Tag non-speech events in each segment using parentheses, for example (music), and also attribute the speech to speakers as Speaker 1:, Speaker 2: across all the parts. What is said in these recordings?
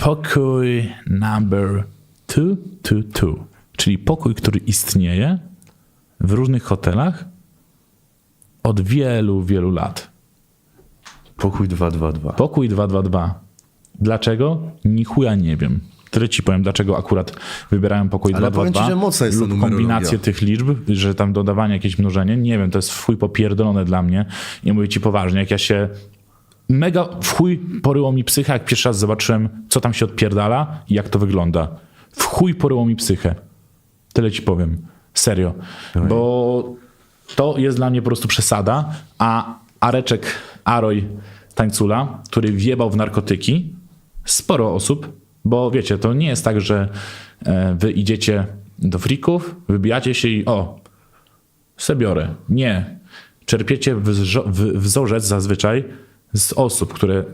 Speaker 1: pokój number 222, czyli pokój, który istnieje w różnych hotelach od wielu, wielu lat.
Speaker 2: Pokój 222.
Speaker 1: Pokój 222. Dlaczego? Ni chuja nie wiem. Tyle ci powiem, dlaczego akurat wybierają pokój
Speaker 2: Ale powiem
Speaker 1: 222
Speaker 2: ci, że mocna jest ta
Speaker 1: lub kombinację tych liczb, że tam dodawanie jakieś mnożenie. Nie wiem, to jest w chuj popierdolone dla mnie. I mówię ci poważnie, jak ja się mega w chuj poryło mi psychę, jak pierwszy raz zobaczyłem, co tam się odpierdala i jak to wygląda. W chuj poryło mi psychę. Tyle ci powiem. Serio. Bo to jest dla mnie po prostu przesada, a Areczek Aroj Tańcula, który wjebał w narkotyki, sporo osób, bo wiecie, to nie jest tak, że e, wy idziecie do frików, wybijacie się i o, se biorę. Nie. Czerpiecie wzorzec zazwyczaj z osób, które,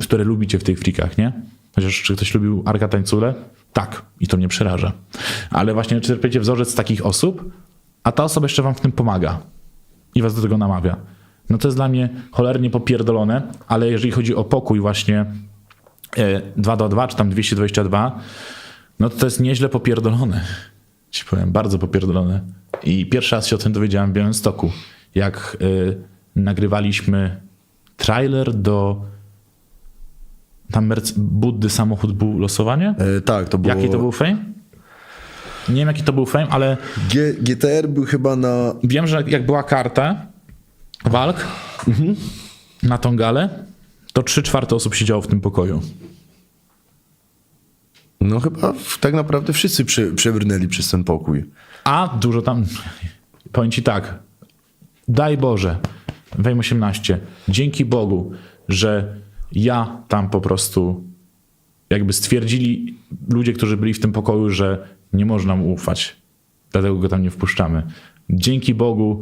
Speaker 1: które lubicie w tych frikach, nie? Chociaż czy ktoś lubił Arka Tańcule? Tak. I to mnie przeraża. Ale właśnie czerpiecie wzorzec z takich osób, a ta osoba jeszcze wam w tym pomaga i was do tego namawia. No to jest dla mnie cholernie popierdolone, ale jeżeli chodzi o pokój właśnie e, 222 czy tam 222, no to to jest nieźle popierdolone. Ci powiem, bardzo popierdolone. I pierwszy raz się o tym dowiedziałem w Białymstoku, jak y, nagrywaliśmy trailer do tam Merc- Buddy samochód był losowanie?
Speaker 2: E, tak, to było...
Speaker 1: Jaki to był fame? Nie wiem jaki to był fame, ale
Speaker 2: G- GTR był chyba na...
Speaker 1: Wiem, że jak była karta walk na tą galę, to trzy czwarte osób siedziało w tym pokoju.
Speaker 2: No chyba tak naprawdę wszyscy prze, przebrnęli przez ten pokój.
Speaker 1: A dużo tam. Powiem ci tak. Daj Boże, Wejm 18. Dzięki Bogu, że ja tam po prostu jakby stwierdzili ludzie, którzy byli w tym pokoju, że nie można mu ufać. Dlatego go tam nie wpuszczamy. Dzięki Bogu,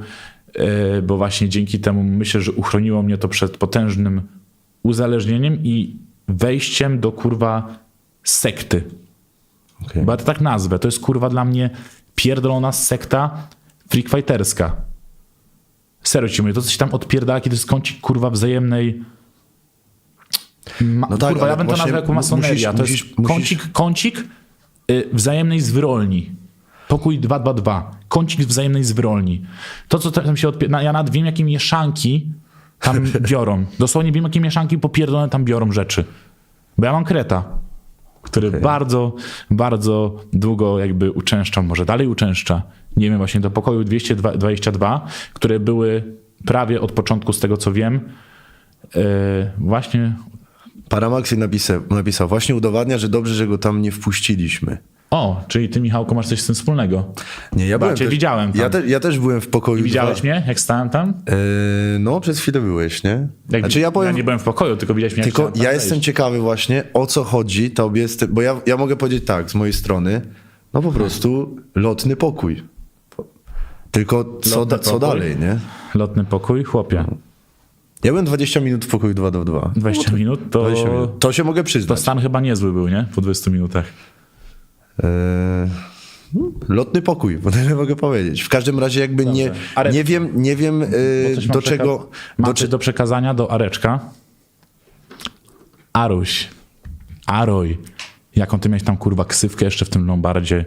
Speaker 1: e, bo właśnie dzięki temu myślę, że uchroniło mnie to przed potężnym uzależnieniem i wejściem do kurwa sekty.
Speaker 2: Okej.
Speaker 1: Bo ja to tak nazwę. To jest kurwa dla mnie pierdolona sekta freakfighterska. Serio ci mówię, to co się tam odpierdala, kiedy jest kącik kurwa wzajemnej... Ma,
Speaker 2: No tak,
Speaker 1: kurwa, ja bym to nazwał jako masoneria.
Speaker 2: musisz-
Speaker 1: to
Speaker 2: musisz-
Speaker 1: jest
Speaker 2: musisz-
Speaker 1: kącik, kącik y, wzajemnej zwyrolni. Pokój 222. Kącik wzajemnej zwyrolni. To, co tam się odpierdala... Ja nawet wiem, jakie mieszanki tam (laughs) biorą. Dosłownie wiem, jakie mieszanki popierdolone tam biorą rzeczy. Bo ja mam kreta, który bardzo, bardzo długo jakby uczęszczał, może dalej uczęszcza, nie wiem, właśnie do pokoju 222, które były prawie od początku, z tego co wiem, yy, właśnie
Speaker 2: Paramaxy napisał, napisał, właśnie udowadnia, że dobrze, że go tam nie wpuściliśmy.
Speaker 1: o, czyli ty Michałku masz coś z tym wspólnego.
Speaker 2: Nie, ja byłem
Speaker 1: cię
Speaker 2: też,
Speaker 1: widziałem tam.
Speaker 2: Ja, te, ja też byłem w pokoju.
Speaker 1: I widziałeś
Speaker 2: dwa.
Speaker 1: mnie, jak stałem tam?
Speaker 2: E, no, przez chwilę byłeś, nie?
Speaker 1: Jak,
Speaker 2: znaczy ja powiem,
Speaker 1: nie byłem w pokoju, tylko widziałeś mnie, jak
Speaker 2: tylko ja
Speaker 1: wejść.
Speaker 2: jestem ciekawy właśnie, o co chodzi tobie, bo ja, ja mogę powiedzieć tak, z mojej strony, no po prostu lotny pokój. Tylko co, da, co dalej, nie?
Speaker 1: Lotny pokój, chłopie.
Speaker 2: Ja byłem 20 minut w pokoju 2 do 2.
Speaker 1: 20 minut to,
Speaker 2: 20 minut. To się mogę
Speaker 1: to
Speaker 2: przyznać.
Speaker 1: stan chyba niezły był, nie? Po 20 minutach.
Speaker 2: Eee, lotny pokój, bo (laughs) tyle mogę powiedzieć. W każdym razie jakby nie, nie wiem, nie wiem
Speaker 1: mam
Speaker 2: do czego...
Speaker 1: Mam
Speaker 2: Do,
Speaker 1: coś do przekazania do Areczka. Aruś. Aroj. Jaką ty miałeś tam kurwa ksywkę jeszcze w tym Lombardzie.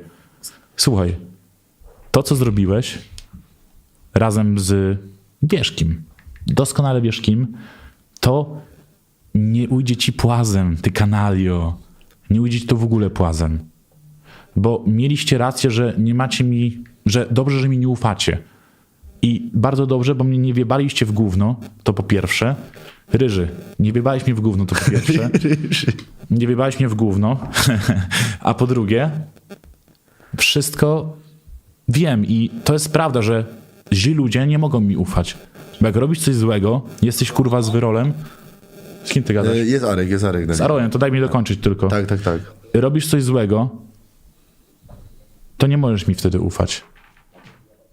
Speaker 1: Słuchaj, to co zrobiłeś razem z wiesz kim, doskonale wiesz kim, to nie ujdzie ci płazem, ty kanalio. Nie ujdzie ci to w ogóle płazem. Bo mieliście rację, że nie macie mi, że dobrze, że mi nie ufacie. I bardzo dobrze, bo mnie nie wiebaliście w gówno, to po pierwsze. Ryży, nie wiebałeś mnie w gówno, to po pierwsze. (laughs) Nie wiebałeś mnie w gówno. (laughs) A po drugie, wszystko wiem i to jest prawda, że źli ludzie nie mogą mi ufać. Bo jak robisz coś złego, jesteś kurwa z wyrolem. Z kim ty gadasz?
Speaker 2: e, jest Arek, jest Arek. na
Speaker 1: Z to daj mi dokończyć tylko.
Speaker 2: Tak, tak, tak.
Speaker 1: Robisz coś złego, to nie możesz mi wtedy ufać.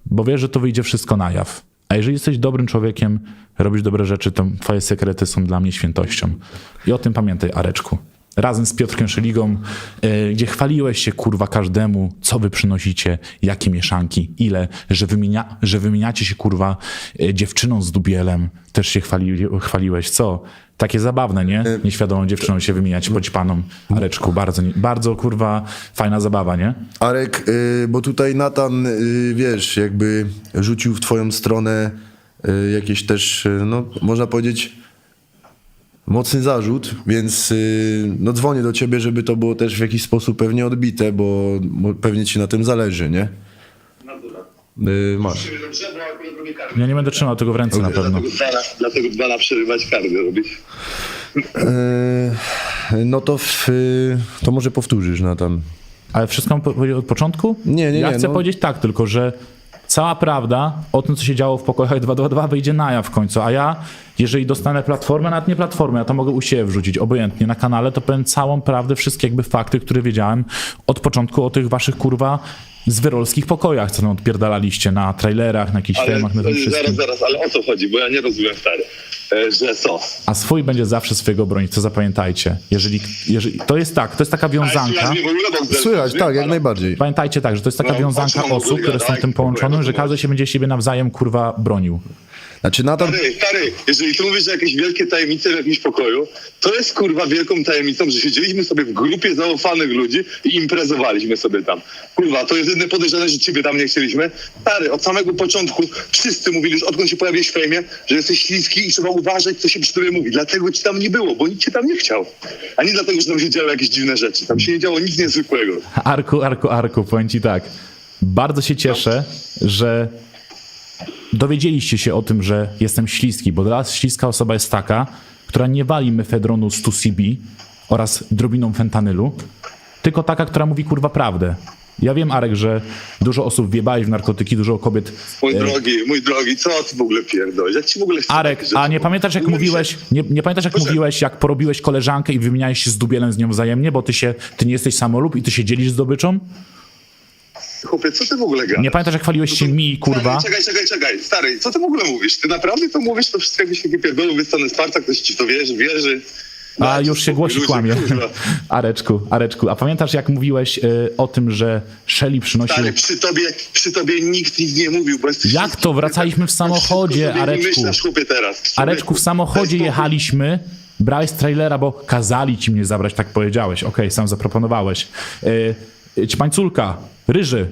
Speaker 1: Bo wiesz, że to wyjdzie wszystko na jaw. A jeżeli jesteś dobrym człowiekiem, robisz dobre rzeczy, to twoje sekrety są dla mnie świętością. I o tym pamiętaj, Areczku. Razem z Piotrkiem Szeligą, e, gdzie chwaliłeś się kurwa każdemu, co wy przynosicie, jakie mieszanki, ile, że, wymienia, że wymieniacie się kurwa e, dziewczyną z dubielem, też się chwali, chwaliłeś, co? Takie zabawne, nie? Nieświadomą dziewczyną się wymieniać, bądź panom. Areczku, bardzo, bardzo kurwa fajna zabawa, nie?
Speaker 2: Arek, bo tutaj Natan, wiesz, jakby rzucił w twoją stronę jakieś też, no można powiedzieć, mocny zarzut, więc y, no dzwonię do ciebie, żeby to było też w jakiś sposób pewnie odbite, bo, pewnie ci na tym zależy, nie? Y, masz.
Speaker 1: Ja nie będę trzymał tego w ręce na pewno.
Speaker 3: Dlatego dwa na, dlatego dwa na przerywać karny robić.
Speaker 2: Y, no to, w, y, to może powtórzysz, Natan.
Speaker 1: Ale wszystko mam po- powiedzieć od początku?
Speaker 2: Nie, nie,
Speaker 1: Ja
Speaker 2: nie,
Speaker 1: chcę
Speaker 2: no.
Speaker 1: powiedzieć tak tylko, że cała prawda o tym, co się działo w pokojach 222 wyjdzie na jaw w końcu, a ja, jeżeli dostanę platformę, nawet nie platformę, ja to mogę u siebie wrzucić, obojętnie, na kanale, to powiem całą prawdę, wszystkie jakby fakty, które wiedziałem od początku o tych waszych, kurwa, zwyrolskich pokojach, co nam odpierdalaliście na trailerach, na jakichś
Speaker 3: Ale
Speaker 1: filmach, na tym
Speaker 3: zaraz,
Speaker 1: wszystkim.
Speaker 3: zaraz, ale o co chodzi? Bo ja nie rozumiem stary. E, Że co?
Speaker 1: A swój będzie zawsze swojego bronić, to zapamiętajcie. Jeżeli, jeżeli, to jest tak, to jest taka wiązanka.
Speaker 3: słychać
Speaker 2: tak, jak najbardziej.
Speaker 1: Pamiętajcie tak, że to jest taka
Speaker 3: No,
Speaker 1: wiązanka osób, które są tym połączone, że każdy się będzie siebie nawzajem kurwa bronił.
Speaker 2: Znaczy Natan,
Speaker 3: Stary, stary, jeżeli ty mówisz, że jakieś wielkie tajemnice w jakimś pokoju, to jest kurwa wielką tajemnicą, że siedzieliśmy sobie w grupie zaufanych ludzi i imprezowaliśmy sobie tam. Kurwa, to jest jedyne podejrzane, że ciebie tam nie chcieliśmy. Stary, od samego początku wszyscy mówili, już odkąd się pojawiłeś w fejmie, że jesteś śliski i trzeba uważać, co się przy tobie mówi. Dlatego ci tam nie było, bo nikt cię tam nie chciał. A nie dlatego, że tam się działy jakieś dziwne rzeczy. Tam się nie działo nic niezwykłego.
Speaker 1: Arku, Arku, Arku, powiem ci tak. Bardzo się cieszę, że dowiedzieliście się o tym, że jestem śliski, bo dla nas śliska osoba jest taka, która nie wali mefedronu 100CB oraz drobiną fentanylu, tylko taka, która mówi kurwa prawdę. Ja wiem, Arek, że dużo osób wiebałeś w narkotyki, dużo kobiet...
Speaker 3: Mój
Speaker 1: e,
Speaker 3: drogi, mój drogi, co ty w ogóle pierdolisz? Jak ci w ogóle
Speaker 1: Arek, a nie pamiętasz jak mówiłeś, nie, nie pamiętasz jak mówiłeś, jak porobiłeś koleżankę i wymieniałeś się z dubielem z nią wzajemnie, bo ty się, ty nie jesteś samolub i ty się dzielisz zdobyczą?
Speaker 3: Chłopie, co ty w ogóle gadasz?
Speaker 1: Nie pamiętasz jak chwaliłeś się mi, kurwa?
Speaker 3: Stary, czekaj, czekaj, czekaj. Stary, co ty w ogóle mówisz? Ty naprawdę to mówisz? To wszystko jakieś takie pierdolą wystanę Sparta, ktoś ci w to wierzy, wierzy.
Speaker 1: A
Speaker 3: Dajcie
Speaker 1: już się głosi kłamie.
Speaker 3: kurwa. (laughs)
Speaker 1: Areczku, Areczku, a pamiętasz jak mówiłeś y, o tym, że Shelly przynosił...
Speaker 3: Stary, przy tobie, przy tobie nikt nic nie mówił, bo jesteś...
Speaker 1: Jak to? Wracaliśmy w samochodzie,
Speaker 3: Wszystko sobie
Speaker 1: Areczku.
Speaker 3: wymyślasz, chłopie, teraz.
Speaker 1: Areczku, w samochodzie jechaliśmy, brałeś z trailera, bo kazali ci mnie zabrać, tak powiedziałeś. Okej, sam zaproponowałeś. Yy, Ćpańculka, Ryży,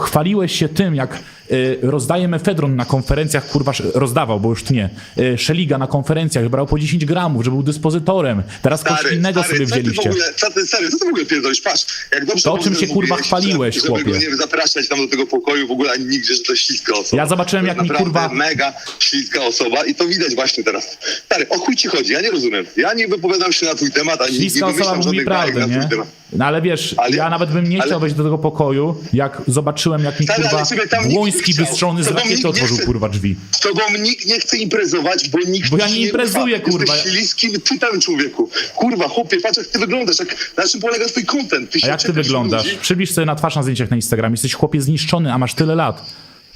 Speaker 1: chwaliłeś się tym, jak y, rozdaje mefedron na konferencjach, kurwa, rozdawał, bo już nie. Y, Szeliga na konferencjach brał po 10 gramów, że był dyspozytorem. Teraz kogoś
Speaker 3: Stary,
Speaker 1: innego
Speaker 3: stary,
Speaker 1: sobie
Speaker 3: co ty w
Speaker 1: wzięliście.
Speaker 3: ogóle, co ty, stary, co ty w ogóle pierdolisz? Patrz, jak dobrze
Speaker 1: To, o czym się, kurwa, chwaliłeś,
Speaker 3: że, żeby
Speaker 1: chłopie.
Speaker 3: go nie zapraszać tam do tego pokoju w ogóle ani nigdzie, że to śliska osoba.
Speaker 1: Ja zobaczyłem, jak mi, kurwa-
Speaker 3: mega śliska osoba i to widać właśnie teraz. Stary, o chuj ci chodzi? Ja nie rozumiem. Ja nie wypowiadam się na twój temat, ani nie
Speaker 1: Bliska osoba mówi prawdę,
Speaker 3: na
Speaker 1: nie? No ale wiesz,
Speaker 3: Ale-
Speaker 1: ja nawet bym nie
Speaker 3: ale-
Speaker 1: chciał wejść do tego pokoju, jak zobaczyłem, jak mi
Speaker 3: Stary,
Speaker 1: kurwa
Speaker 3: nie
Speaker 1: Błoński
Speaker 3: chciał.
Speaker 1: wystrzelony z rakiety
Speaker 3: nie
Speaker 1: otworzył
Speaker 3: chce.
Speaker 1: kurwa drzwi.
Speaker 3: Z tobą nikt nie chce imprezować, bo nikt
Speaker 1: Bo ja nie imprezuję,
Speaker 3: ufa.
Speaker 1: kurwa.
Speaker 3: Jesteś śliskim typem, człowieku. Kurwa, chłopie, patrz jak ty wyglądasz, jak, na czym polega twój content. Ty
Speaker 1: A jak ty wyglądasz?
Speaker 3: ludzi.
Speaker 1: Przybliż sobie na twarz na zdjęciach na Instagram. Jesteś chłopie zniszczony, a masz tyle lat.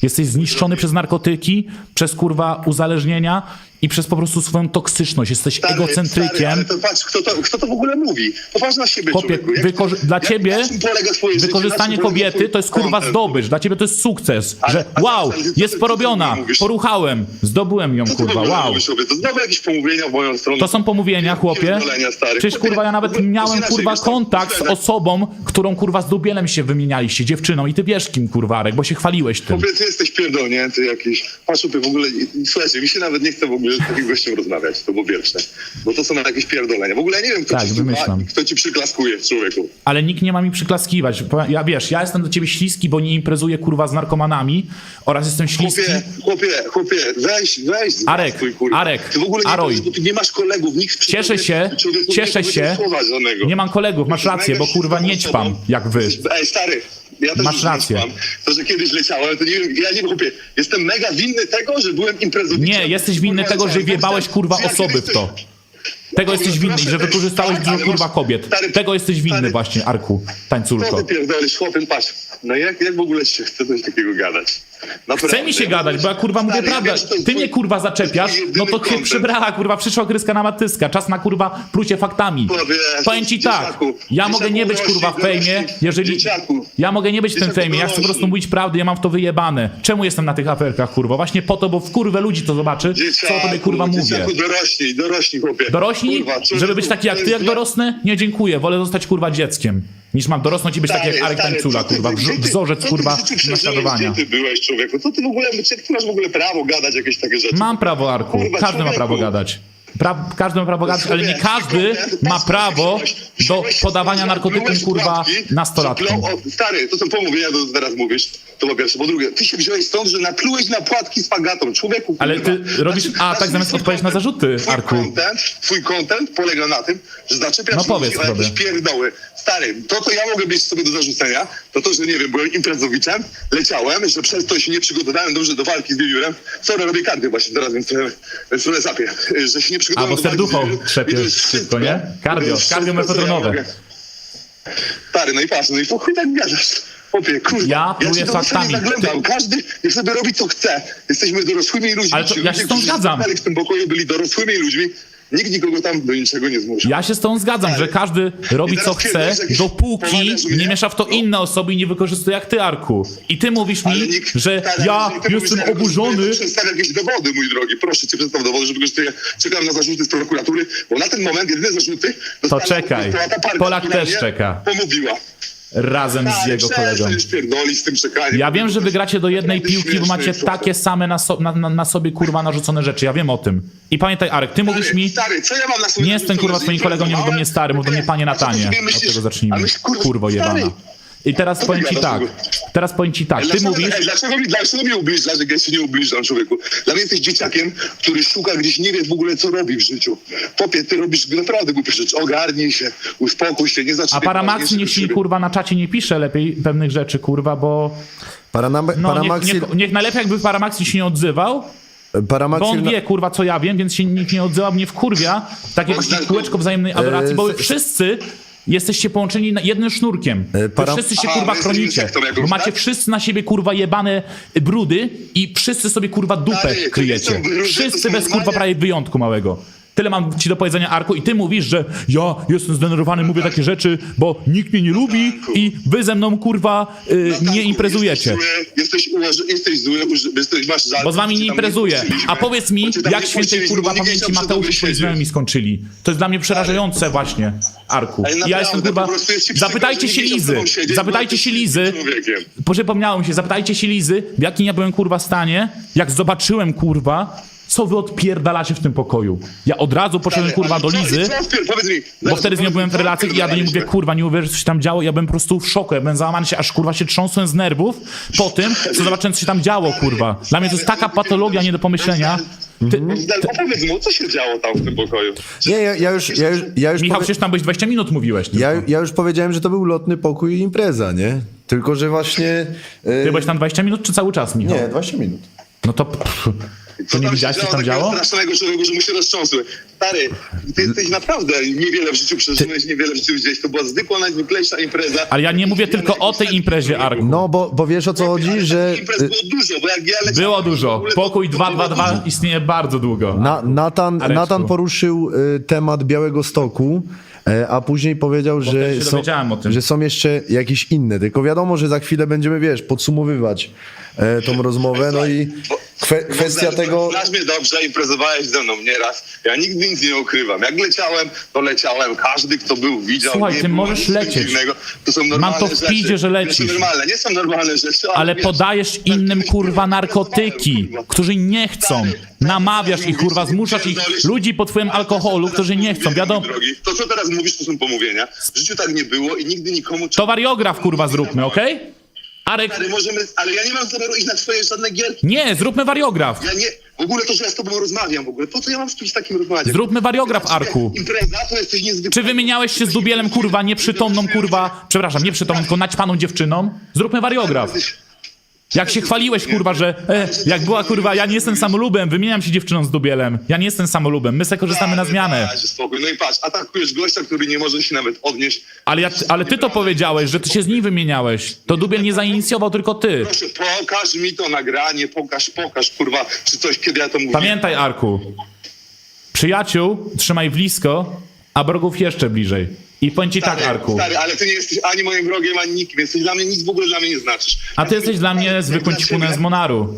Speaker 1: Jesteś zniszczony przez narkotyki, przez kurwa uzależnienia i przez po prostu swoją toksyczność. Jesteś
Speaker 3: Stary, Stary,
Speaker 1: egocentrykiem.
Speaker 3: ale to patrz, kto to, kto to w ogóle mówi? Popatrz na siebie. Jak-
Speaker 1: wykorzy- dla
Speaker 3: jak-
Speaker 1: ciebie
Speaker 3: życie?
Speaker 1: Wykorzystanie
Speaker 3: polega
Speaker 1: kobiety to jest kurwa zdobycz. Dla ciebie to jest sukces.
Speaker 3: Ale-
Speaker 1: Że
Speaker 3: ale-
Speaker 1: wow,
Speaker 3: ale ty-
Speaker 1: jest
Speaker 3: ty
Speaker 1: porobiona, poruchałem, zdobyłem ją
Speaker 3: ty
Speaker 1: kurwa, wow.
Speaker 3: To znowu jakieś pomówienia w moją stronę.
Speaker 1: To są pomówienia, chłopie.
Speaker 3: Stary.
Speaker 1: Przecież kurwa ja nawet miałem kurwa kontakt z
Speaker 3: Myślę,
Speaker 1: osobą, którą kurwa z dubielem się wymienialiście, dziewczyną i ty wiesz kim kurwa, Arek, bo się chwaliłeś tym.
Speaker 3: Chłopie, ty jesteś pierdolnięty jakiś. Patrz, w ogóle, słuchajcie, mi się nawet nie chce w ogóle z takim gościem rozmawiać, to po pierwsze. Bo to są jakieś pierdolenia. W ogóle ja nie wiem, kto
Speaker 1: Tak,
Speaker 3: ci
Speaker 1: wymyślam.
Speaker 3: kto ci przyklaskuje, człowieku.
Speaker 1: Ale nikt nie ma mi przyklaskiwać. Ja wiesz, ja jestem do ciebie śliski, bo nie imprezuję kurwa z narkomanami oraz jestem śliski.
Speaker 3: Chłopie, chłopie, chłopie, weź, weź.
Speaker 1: Arek,
Speaker 3: kurwa.
Speaker 1: Arek,
Speaker 3: Ty w ogóle nie,
Speaker 1: Aroj.
Speaker 3: powiesz, bo ty nie masz kolegów, nikt
Speaker 1: Cieszę się, cieszę się. Nie mam kolegów, masz rację, bo kurwa nie ćpam jak wy.
Speaker 3: Ej, stary, ja też
Speaker 1: Masz rację.
Speaker 3: To, że kiedyś leciałem, to nie wiem, ja nie wiem, chłopie, jestem mega winny tego, że byłem imprezowiczem.
Speaker 1: Nie, jesteś winny
Speaker 3: Kurwa,
Speaker 1: tego, że
Speaker 3: leciałem.
Speaker 1: wiebałeś kurwa
Speaker 3: Czy ja
Speaker 1: osoby
Speaker 3: kiedyś
Speaker 1: w to.
Speaker 3: coś-
Speaker 1: Tego jesteś winny
Speaker 3: proszę,
Speaker 1: że wykorzystałeś
Speaker 3: tak,
Speaker 1: dużo
Speaker 3: ale
Speaker 1: kurwa
Speaker 3: masz-
Speaker 1: kobiet.
Speaker 3: stary,
Speaker 1: Tego jesteś winny
Speaker 3: stary,
Speaker 1: właśnie, Arku,
Speaker 3: Co ty pierdolisz, chłopie, patrz. No jak, jak w ogóle się chce coś takiego gadać? Naprawdę.
Speaker 1: Chce mi się gadać, bo ja kurwa mówię
Speaker 3: Stary,
Speaker 1: prawdę.
Speaker 3: to jest
Speaker 1: Ty mnie kurwa zaczepiasz, no
Speaker 3: jedyny
Speaker 1: to
Speaker 3: content.
Speaker 1: przybrała kurwa, przyszła kryska na matyska. Czas na kurwa plucie faktami.
Speaker 3: Powiesz,
Speaker 1: Powiem ci tak,
Speaker 3: dzieciaku,
Speaker 1: ja mogę nie być
Speaker 3: dzieciaku,
Speaker 1: kurwa w
Speaker 3: dorośli,
Speaker 1: fejmie, jeżeli...
Speaker 3: dzieciaku.
Speaker 1: Ja mogę nie być w tym
Speaker 3: Dzieciaku,
Speaker 1: fejmie, ja chcę po prostu mówić prawdę, ja mam w to wyjebane. Czemu jestem na tych aferkach kurwa? Właśnie po to, bo w kurwę ludzi to zobaczy, co o tobie kurwa mówię.
Speaker 3: Dzieciaku, dorośli, dorośli chłopie.
Speaker 1: Dorośli?
Speaker 3: Kurwa,
Speaker 1: Żeby być taki jak ty, jak dorosnę? Nie, dziękuję. Wolę zostać kurwa dzieckiem. Niż mam dorosnąć i być taki jak
Speaker 3: Stary,
Speaker 1: Arek
Speaker 3: stary,
Speaker 1: Tańcula,
Speaker 3: co
Speaker 1: kurwa.
Speaker 3: ty-
Speaker 1: Wzorzec,
Speaker 3: co ty
Speaker 1: kurwa, naśladowania.
Speaker 3: Gdzie ty byłeś, człowieku? Co ty w ogóle, czy ty masz w ogóle prawo gadać jakieś takie rzeczy?
Speaker 1: Mam prawo, Arku.
Speaker 3: Kurwa,
Speaker 1: Każdy ma
Speaker 3: człowieku.
Speaker 1: prawo gadać. Pra każdy ma prawo gadać, ale nie każdy ma prawo do podawania narkotyków, kurwa, nastolatkom.
Speaker 3: Stary, to są pomówienia, to teraz mówisz. To po pierwsze. Po drugie, ty się wziąłeś stąd, że naplułeś na płatki z fagatą. Człowieku,
Speaker 1: Ale ty robisz- a, tak zamiast
Speaker 3: twój
Speaker 1: odpowiedzieć na zarzuty,
Speaker 3: twój
Speaker 1: Arku.
Speaker 3: Twój content polega na tym, że zaczepiasz
Speaker 1: No powiedz
Speaker 3: jakieś pierdoły. Stary, to co ja mogę mieć sobie do zarzucenia, to to, że nie wiem, byłem imprezowiczem, leciałem, że przez to się nie przygotowałem dobrze do walki z wiewiórem. Sorry, robię karty właśnie teraz, więc trochę, więc trochę zapię. Że się nie przygotowałem walki z
Speaker 1: serducho trzepiesz szybko,
Speaker 3: wszystko.
Speaker 1: nie?
Speaker 3: Ja
Speaker 1: mefedronowe.
Speaker 3: mogę. Stary, no i patrz, no i po chuj tak gadasz. Popie, kurwa.
Speaker 1: Ja pluję
Speaker 3: to
Speaker 1: faktami.
Speaker 3: zaglądam. Każdy niech sobie robi co chce. Jesteśmy dorosłymi ludźmi.
Speaker 1: Ale to ja się z tą zgadzam.
Speaker 3: w tym pokoju byli dorosłymi ludźmi. Nikt nikogo tam do niczego nie zmusza.
Speaker 1: Ja się z tą zgadzam, że każdy robi
Speaker 3: I
Speaker 1: co
Speaker 3: teraz
Speaker 1: chce,
Speaker 3: jakieś
Speaker 1: dopóki nie miesza w to inne osoby i nie wykorzystuje jak ty, Arku. I ty mówisz
Speaker 3: Ale
Speaker 1: mi, że
Speaker 3: stary,
Speaker 1: ja
Speaker 3: jeżeli ty
Speaker 1: jestem
Speaker 3: że
Speaker 1: oburzony.
Speaker 3: to Przedstaw jakieś dowody, mój drogi. Proszę cię, przedstaw dowody, żeby że ja czekam na zarzuty z prokuratury, bo na ten moment jedyne zarzuty... dostała
Speaker 1: czekaj.
Speaker 3: Parka,
Speaker 1: Polak
Speaker 3: która
Speaker 1: też
Speaker 3: mnie
Speaker 1: czeka.
Speaker 3: Pomówiła.
Speaker 1: Razem z
Speaker 3: Stary,
Speaker 1: jego kolegą.
Speaker 3: przestań już pierdolić z tym czekaniem.
Speaker 1: Ja wiem, że wygracie do jednej
Speaker 3: Naprawdę
Speaker 1: piłki, bo
Speaker 3: śmieszne
Speaker 1: macie
Speaker 3: jest to.
Speaker 1: takie same na, so, na, na, na sobie kurwa narzucone rzeczy. Ja wiem o tym. I pamiętaj, Arek, ty mówisz mi,
Speaker 3: Stary, co ja mam na sobie
Speaker 1: nie jestem kurwa twoim kolegą, nie mów do mnie stary, mów do mnie panie Natanie. Od tego zacznijmy. Kurwo jebana. I teraz
Speaker 3: Co ty
Speaker 1: powiem ci tak. Teraz powiem ci tak. Ty
Speaker 3: Dlaczego,
Speaker 1: mówisz,
Speaker 3: ej, dlaczego, mi, dlaczego mnie ubliżasz, jak ja się nie ubliżam, człowieku? Dla mnie jesteś dzieciakiem, który szuka gdzieś, nie wie w ogóle, co robi w życiu. Popie, ty robisz naprawdę głupie rzeczy. Ogarnij się, uspokój się, nie
Speaker 1: a
Speaker 3: zaczepiaj.
Speaker 1: Paramax niech się kurwa na czacie nie pisze lepiej pewnych rzeczy, kurwa, bo
Speaker 2: Paranam-
Speaker 1: no, niech,
Speaker 2: Paramaxil,
Speaker 1: niech, niech najlepiej jakby Paramaxi się nie odzywał, bo
Speaker 2: Paramaxil
Speaker 1: on wie, kurwa, co ja wiem, więc się nikt nie odzywa, mnie wkurwia. Takie właśnie
Speaker 3: Marcelku.
Speaker 1: kółeczko wzajemnej adoracji, bo
Speaker 2: E,
Speaker 1: wy wszyscy jesteście połączeni na jednym sznurkiem.
Speaker 2: E,
Speaker 1: Wy
Speaker 2: para-
Speaker 1: wszyscy się,
Speaker 3: Aha,
Speaker 1: kurwa,
Speaker 3: my jesteśmy
Speaker 1: chronicie.
Speaker 3: sektą jakąś,
Speaker 1: Bo macie
Speaker 3: tak?
Speaker 1: wszyscy na siebie, kurwa, jebane brudy i wszyscy sobie, kurwa, dupę
Speaker 3: Stary, to nie
Speaker 1: kryjecie.
Speaker 3: są brudy, to
Speaker 1: Wszyscy
Speaker 3: są
Speaker 1: bez, kurwa,
Speaker 3: normalnie-
Speaker 1: prawie wyjątku małego. Tyle mam ci do powiedzenia, Arku, i ty mówisz, że ja jestem zdenerwowany, mówię takie rzeczy, bo nikt mnie nie lubi i wy ze mną, kurwa, y,
Speaker 3: Natanku,
Speaker 1: nie imprezujecie.
Speaker 3: Jesteś zły, jesteś, jesteś zły, uż- jesteś, masz żal.
Speaker 1: Bo z wami nie imprezuję. A powiedz mi, jak świętej kurwa pamięci Mateusz
Speaker 3: tobie
Speaker 1: twoi znajomi skończyli. To jest dla mnie przerażające właśnie, Arku. I ja jestem kurwa... Zapytajcie się Lizy. Zapytajcie się Lizy. Przypomniało mi się, zapytajcie się Lizy, w jakim ja byłem kurwa stanie, jak zobaczyłem kurwa, co wy odpierdalacie w tym pokoju. Ja od razu poszedłem kurwa do Lizy. Bo wtedy z nią byłem w
Speaker 3: co
Speaker 1: relacji i ja do niej mówię, kurwa, nie uwierzysz, co się tam działo. Ja byłem po prostu w szoku, ja byłem załamany się, aż kurwa się trząsłem z nerwów po tym, co zobaczyłem, co się tam działo, kurwa. Dla mnie to jest taka patologia nie do pomyślenia. Ty,
Speaker 3: Bogdan, Opowiedz mu, co się działo tam w tym pokoju.
Speaker 2: Nie, ja, ja już, ja już, ja już,
Speaker 1: Michał,
Speaker 2: powie,
Speaker 1: przecież tam byś 20 minut mówiłeś. Tylko.
Speaker 2: ja, ja już powiedziałem, że to był lotny pokój i impreza, nie? Tylko, że właśnie... e,
Speaker 1: Ty byłeś tam 20 minut, czy cały czas, Michał?
Speaker 2: Nie, 20 minut.
Speaker 1: No to... Pff, to nie widziałeś, co tam działo?
Speaker 3: strasznego człowieka, że mu się roztrząsły. Stary, ty jesteś naprawdę niewiele w życiu przeżyłeś, niewiele w życiu widziałeś. To była zwykła, najzwyklejsza impreza.
Speaker 1: Ale ja nie mówię tylko o tej imprezie, Arku.
Speaker 2: No, bo, bo wiesz o co chodzi,
Speaker 3: Ale
Speaker 2: że...
Speaker 3: imprez było dużo, bo jak ja leciałem...
Speaker 1: Było dużo. Pokój
Speaker 3: to było
Speaker 1: 222
Speaker 3: dużo.
Speaker 1: istnieje bardzo długo.
Speaker 2: Na, Natan,
Speaker 1: Areczku.
Speaker 2: Natan poruszył y, temat Białego Stoku, e, a później powiedział, że są, że są jeszcze jakieś inne. Tylko wiadomo, że za chwilę będziemy, wiesz, podsumowywać e, tą rozmowę. No i kwe, kwestia tego...
Speaker 3: Znasz mnie dobrze, imprezowałeś ze mną nieraz. Ja nigdy nic nie ukrywam. Jak leciałem, to leciałem. Każdy, kto był, widział.
Speaker 1: Słuchaj,
Speaker 3: nie
Speaker 1: ty
Speaker 3: było
Speaker 1: możesz
Speaker 3: nic
Speaker 1: lecieć.
Speaker 3: dziwnego. To są normalne
Speaker 1: to w
Speaker 3: rzeczy.
Speaker 1: pidzie, że
Speaker 3: Nie
Speaker 1: lecisz.
Speaker 3: są normalne, nie są normalne rzeczy.
Speaker 1: Ale
Speaker 3: wiesz,
Speaker 1: podajesz
Speaker 3: tak
Speaker 1: innym
Speaker 3: kiedyś
Speaker 1: kurwa
Speaker 3: imprezowałem,
Speaker 1: narkotyki,
Speaker 3: kurwa.
Speaker 1: którzy nie chcą. Namawiasz ich kurwa, zmuszasz ich ludzi pod wpływem alkoholu, którzy nie chcą. Wiadomo,
Speaker 3: Drogi, To, co teraz mówisz, to są pomówienia. W życiu tak nie było i nigdy nikomu...
Speaker 1: to wariograf kurwa zróbmy, okej? Arek,
Speaker 3: Ale możemy... Ale ja nie mam zamiaru iść na twoje żadne gierki.
Speaker 1: nie, zróbmy wariograf.
Speaker 3: Ja nie... W ogóle to, że ja z tobą rozmawiam w ogóle. Po co ja mam z kimś takim rozmawiać?
Speaker 1: Zróbmy wariograf, Arku.
Speaker 3: Impreza to jesteś niezwykły.
Speaker 1: Czy wymieniałeś się z Dubielem, kurwa, nieprzytomną, kurwa, przepraszam, nieprzytomną, tylko naćpaną dziewczyną? Zróbmy wariograf. Jak się chwaliłeś, kurwa, że e, jak była, kurwa, ja nie jestem samolubem, wymieniam się dziewczyną z dubielem. Ja nie jestem samolubem, my se korzystamy na zmianę.
Speaker 3: Spokój. No i patrz, atakujesz gościa, który nie może się nawet odnieść.
Speaker 1: Ale, ja, ale ty to powiedziałeś, że ty się z nim wymieniałeś. To dubiel nie zainicjował, tylko ty.
Speaker 3: Proszę, pokaż mi to nagranie, pokaż, pokaż, kurwa, czy coś, kiedy ja to mówię.
Speaker 1: Pamiętaj, Arku, przyjaciół trzymaj blisko, a wrogów jeszcze bliżej. I powiem ci tak, Arku,
Speaker 3: Stary, ale ty nie jesteś ani moim wrogiem, ani nikim. Jesteś dla mnie, nic w ogóle dla mnie nie znaczysz.
Speaker 1: a ty jesteś dla mnie zwykłym
Speaker 3: Dla
Speaker 1: ćpunem z Monaru.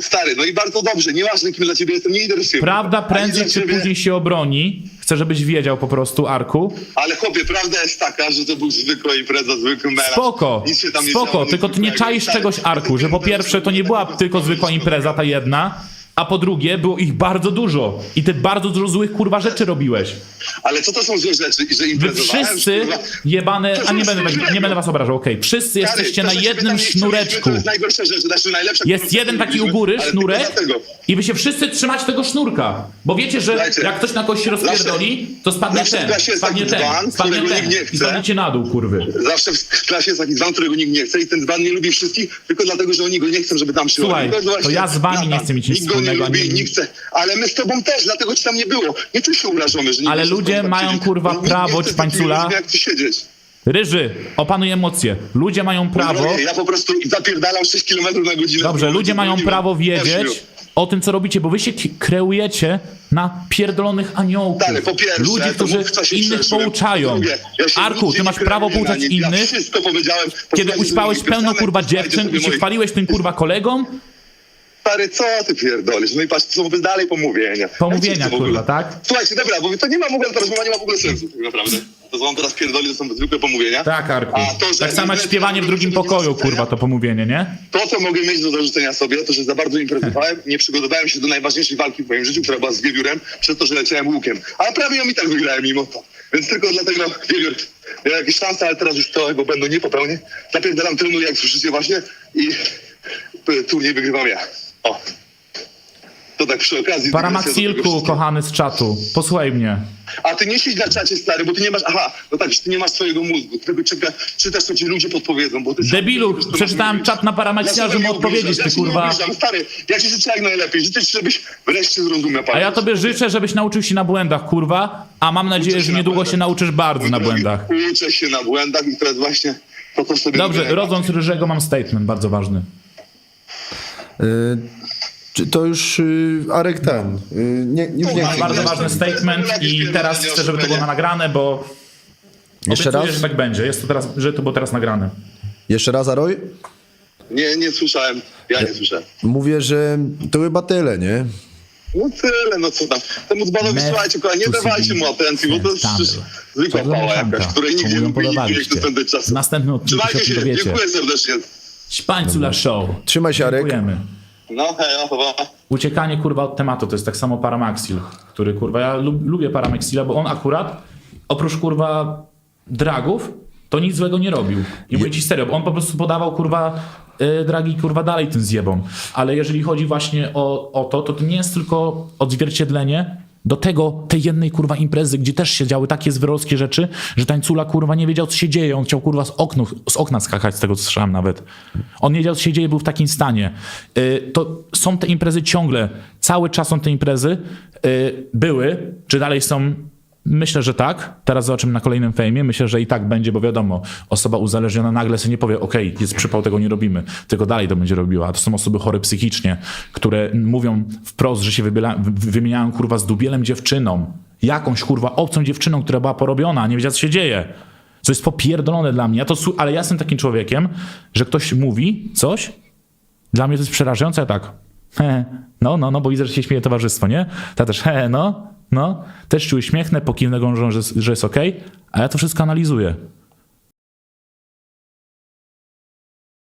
Speaker 3: Stary, no i bardzo dobrze, nieważne kim dla ciebie jestem, nie interesuje mnie.
Speaker 1: Prawda
Speaker 3: Ani
Speaker 1: prędzej
Speaker 3: dla
Speaker 1: czy
Speaker 3: ciebie-
Speaker 1: później się obroni. Chcę, żebyś wiedział po prostu, Arku.
Speaker 3: Ale chłopie, prawda jest taka, że to był zwykła impreza, zwykły melanż.
Speaker 1: Spoko,
Speaker 3: Nic się tam nie
Speaker 1: spoko,
Speaker 3: nic
Speaker 1: tylko ty nie
Speaker 3: zwykłego.
Speaker 1: czaisz
Speaker 3: Stary,
Speaker 1: czegoś, Arku, że po pierwsze to nie była tylko zwykła impreza, ta jedna, a po drugie było ich bardzo dużo i ty bardzo dużo złych kurwa rzeczy robiłeś.
Speaker 3: Ale co to są złe rzeczy? Że
Speaker 1: Wy
Speaker 3: imprezowałem?
Speaker 1: wszyscy
Speaker 3: kurwa?
Speaker 1: jebane, a nie będę, nie będę was obrażał, okej, wszyscy
Speaker 3: Stary,
Speaker 1: jesteście
Speaker 3: to,
Speaker 1: na
Speaker 3: że ciebie
Speaker 1: jednym
Speaker 3: tam nie chcieliśmy,
Speaker 1: sznureczku.
Speaker 3: To jest najgorsza rzecz, znaczy najlepsza.
Speaker 1: Jest jeden taki u góry,
Speaker 3: ale
Speaker 1: sznurek
Speaker 3: dlatego.
Speaker 1: i wy się wszyscy trzymać tego sznurka. Bo wiecie, że
Speaker 3: Słuchajcie,
Speaker 1: jak ktoś na kogoś się rozpierdoli, to spadnie
Speaker 3: zawsze w
Speaker 1: ten,
Speaker 3: klasie jest
Speaker 1: spadnie
Speaker 3: taki
Speaker 1: ten, spadnie
Speaker 3: którego
Speaker 1: ten
Speaker 3: nikt nie
Speaker 1: i
Speaker 3: chce.
Speaker 1: spadniecie na dół, kurwy.
Speaker 3: Zawsze w klasie jest taki dzban, którego nikt nie chce i ten dzban nie lubi wszystkich, tylko dlatego, że oni go nie chcą, żeby tam przyjął.
Speaker 1: Słuchaj,
Speaker 3: właśnie
Speaker 1: to ja z wami nie chcę mieć nic
Speaker 3: Nikt go nie
Speaker 1: wspólnego,
Speaker 3: lubi,
Speaker 1: ani-
Speaker 3: nie chce. Ale my z tobą też, dlatego ci tam nie było. Nie czuj się urażony, że nie
Speaker 1: Ale ludzie mają, kurwa,
Speaker 3: nie
Speaker 1: prawo, ćpańcula.
Speaker 3: ludźmi Jak ty siedzieć.
Speaker 1: Ryży, opanuj emocje. Ludzie mają prawo,
Speaker 3: Drogie, Ja po prostu zapierdalam 6 km na godzinę.
Speaker 1: dobrze, ludzie mają prawo wiedzieć o tym, co robicie, bo wy się kreujecie na pierdolonych aniołków.
Speaker 3: Stary, po pierwsze,
Speaker 1: Ludzi, którzy innych pouczają.
Speaker 3: Drugie, ja
Speaker 1: Arku, ty
Speaker 3: nie
Speaker 1: masz prawo pouczać.
Speaker 3: Ja
Speaker 1: innych,
Speaker 3: powiedziałem.
Speaker 1: kiedy uśpałeś pełno kurwa dziewczyn i się chwaliłeś tym kurwa kolegom?
Speaker 3: Stary, co ty pierdolisz? No i patrz, to są dalej pomówienia.
Speaker 1: Pomówienia,
Speaker 3: Ja w ogóle-
Speaker 1: kurwa, tak?
Speaker 3: Słuchajcie, dobra, bo to nie ma w ogóle, ta rozmowa nie ma w ogóle sensu tak naprawdę. To, co on teraz pierdoli, to są zwykłe pomówienia.
Speaker 1: Tak, Arku.
Speaker 3: A to,
Speaker 1: Tak samo jak śpiewanie w drugim pokoju, kurwa, to pomówienie, nie?
Speaker 3: To, co mogę mieć do zarzucenia sobie, to, że za bardzo imprezowałem, nie przygotowałem się do najważniejszej walki w moim życiu, która była z wiewiórem, przez to, że leciałem łukiem. Ale prawie ją i tak wygrałem mimo to. Więc tylko dlatego wiewiór miał jakieś szanse, ale teraz już tego będą nie popełnię. Napierdalam, trenuję, jak słyszycie właśnie i turniej wygrywam ja. O. To tak przy okazji.
Speaker 1: Paramaxilku, kochany z czatu, posłuchaj mnie.
Speaker 3: A ty nie siedź na czacie, stary, bo ty nie masz, aha, no tak, ty nie masz swojego mózgu, ty tego czeka, czytasz, co ci ludzie podpowiedzą, bo ty...
Speaker 1: Debilu, przeczytałem czat na Paramaxila, żeby mu odpowiedzieć, ty
Speaker 3: ja nie
Speaker 1: kurwa.
Speaker 3: obrażam, Stary, ja ci życzę jak najlepiej, życzę ci, żebyś wreszcie zrozumiał,
Speaker 1: A ja tobie życzę, żebyś nauczył się na błędach, kurwa, a mam nadzieję, że niedługo się nauczysz bardzo na błędach.
Speaker 3: Uczę się na błędach i jest właśnie to, co sobie...
Speaker 1: Dobrze, rodząc Ryżego mam statement bardzo ważny.
Speaker 2: Czy to już y, Arek ten. Y, nie, już nie chcę.
Speaker 1: Bardzo ważny statement i teraz chcę, żeby to było na nagrane, bo
Speaker 2: Jeszcze
Speaker 1: obiecuję,
Speaker 2: raz?
Speaker 1: że tak będzie. Jest to teraz, że to było teraz nagrane.
Speaker 2: Jeszcze raz, Aroy?
Speaker 3: Nie, nie słyszałem, ja nie słyszałem.
Speaker 2: Mówię, że to chyba tyle, nie?
Speaker 3: No tyle, no co tam. Temu dzbanowi,
Speaker 1: Meth,
Speaker 3: słuchajcie, kochani, nie dawajcie mu atencji, bo to jest zwykła pała jakaś, której nigdzie nie
Speaker 1: podawaliście?
Speaker 3: chce spędzać
Speaker 1: W
Speaker 3: czasu.
Speaker 1: następnym odcinku się o
Speaker 3: Trzymajcie
Speaker 1: tym
Speaker 3: się,
Speaker 1: dowiecie.
Speaker 3: dziękuję serdecznie.
Speaker 1: Śpańcula show.
Speaker 2: Trzymaj się, Arek.
Speaker 1: Dziękujemy.
Speaker 3: No, hej, no, chyba.
Speaker 1: Uciekanie kurwa od tematu, to jest tak samo Paramaxil, który kurwa, ja lub, lubię Paramaxila, bo on akurat oprócz kurwa dragów, to nic złego nie robił. I mówię ci serio, bo on po prostu podawał kurwa y, dragi kurwa dalej tym zjebom. Ale jeżeli chodzi właśnie o, o to, to to nie jest tylko odzwierciedlenie do tego, tej jednej kurwa imprezy, gdzie też się działy takie zwyrolskie rzeczy, że tańcula kurwa nie wiedział co się dzieje, on chciał kurwa z, oknu, z okna skakać, z tego co słyszałem nawet. On nie wiedział co się dzieje, był w takim stanie. Y, to są te imprezy ciągle, cały czas są te imprezy, y, były, czy dalej są Myślę, że tak. Teraz zobaczymy na kolejnym fejmie. Myślę, że i tak będzie, bo wiadomo, osoba uzależniona nagle sobie nie powie, okej, jest przypał, tego nie robimy, tylko dalej to będzie robiła. To są osoby chore psychicznie, które mówią wprost, że się wybiela, wy- wymieniają kurwa z dubielem dziewczyną. Jakąś kurwa obcą dziewczyną, która była porobiona, nie wiedziała co się dzieje. Co jest popierdolone dla mnie. Ja to, ale ja jestem takim człowiekiem, że ktoś mówi coś, dla mnie to jest przerażające, tak. (laughs) He, no, no, no, bo widzę, że się śmieje towarzystwo, nie? Ta też, he, no, no. Też się uśmiechnę, pokiwnę gążą, że, że jest okej, a ja to wszystko analizuję.